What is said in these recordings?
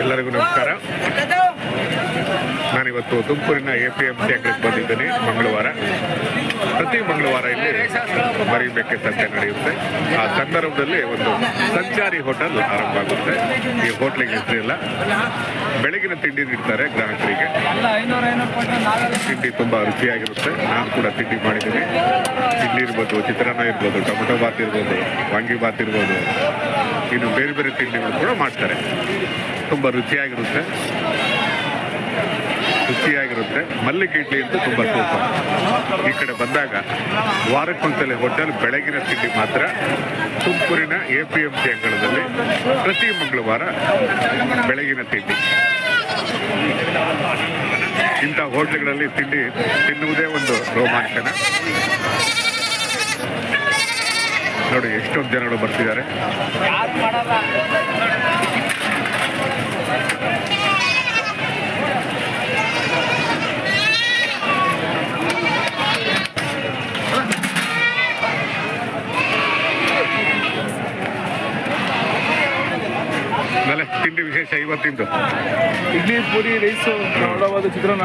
ಎಲ್ಲರಿಗೂ ನಮಸ್ಕಾರ. ನಾನಿವತ್ತು ತುಮಕೂರಿನ ಎ ಪಿ ಎಂ ಸಿ ಅಂಗಡಿಗೆ ಬಂದಿದ್ದೇನೆ ಮಂಗಳವಾರ. ಪ್ರತಿ ಮಂಗಳವಾರ ಇಲ್ಲಿ ಮರಿಬೇಕೆ ಸಂತೆ ನಡೆಯುತ್ತೆ. ಆ ಸಂದರ್ಭದಲ್ಲಿ ಒಂದು ಸಂಚಾರಿ ಹೋಟೆಲ್ ಆರಂಭ ಆಗುತ್ತೆ. ಈ ಹೋಟ್ಲಿಗೆ ಹೆಸರಿಲ್ಲ. ಬೆಳಗಿನ ತಿಂಡಿ ನೀಡ್ತಾರೆ ಗ್ರಾಹಕರಿಗೆ. ತಿಂಡಿ ತುಂಬಾ ರುಚಿಯಾಗಿರುತ್ತೆ. ನಾನು ಕೂಡ ತಿಂಡಿ ಮಾಡಿದ್ದೀನಿ. ಇಡ್ಲಿ ಇರ್ಬೋದು ಚಿತ್ರಾನ್ನ ಇರ್ಬೋದು, ಟೊಮೆಟೊ ಬಾತ್ ಇರ್ಬೋದು, ವಾಂಗಿ ಬಾತ್ ಇರ್ಬೋದು. ಇನ್ನು ಬೇರೆ ಬೇರೆ ತಿಂಡಿಗಳು ಕೂಡ ಮಾಡ್ತಾರೆ. ತುಂಬ ರುಚಿಯಾಗಿರುತ್ತೆ. ರುಚಿಯಾಗಿರುತ್ತೆ. ಮಲ್ಲಿಗೆ ಇಡ್ಲಿ ಅಂತ ತುಂಬ ಸೂಪರ್ ಈ ಕಡೆ ಬಂದಾಗ ವಾರಕ್ಕೊಂದ್ಸಲ ಹೋಟೆಲ್ ಬೆಳಗಿನ ತಿಂಡಿ ಮಾತ್ರ. ತುಮಕೂರಿನ ಎ ಪಿ ಎಂ ಸಿ ಅಂಗಳದಲ್ಲಿ ಪ್ರತಿ ಮಂಗಳವಾರ ಬೆಳಗಿನ ತಿಂಡಿ. ಇಂಥ ಹೋಟೆಲ್ಗಳಲ್ಲಿ ತಿಂಡಿ ತಿನ್ನುವುದೇ ಒಂದು ರೋಮಾಂಚನ. ನೋಡಿ, ಎಷ್ಟೊಂದು ಜನಗಳು ಬರ್ತಿದ್ದಾರೆ. ಆಮೇಲೆ ತಿಂಡಿ ವಿಶೇಷ ಇವತ್ತಿಂದು. ಇಡ್ಲಿ ಪೂರಿ ರೈಸು ಒಳವಾದ ಚಿತ್ರಾನ್ನ.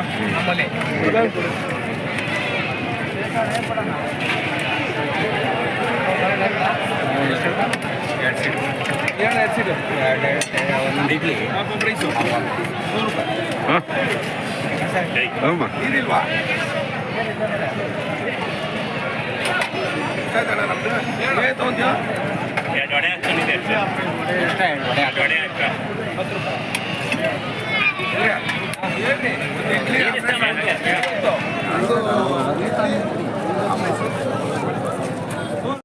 ಒಂದು ಇಡ್ಲಿ. ರೈಸು ಹಾಂ. ಆಯ್ತಣ್ಣ ನಮ್ದು. 再着我练，锻炼。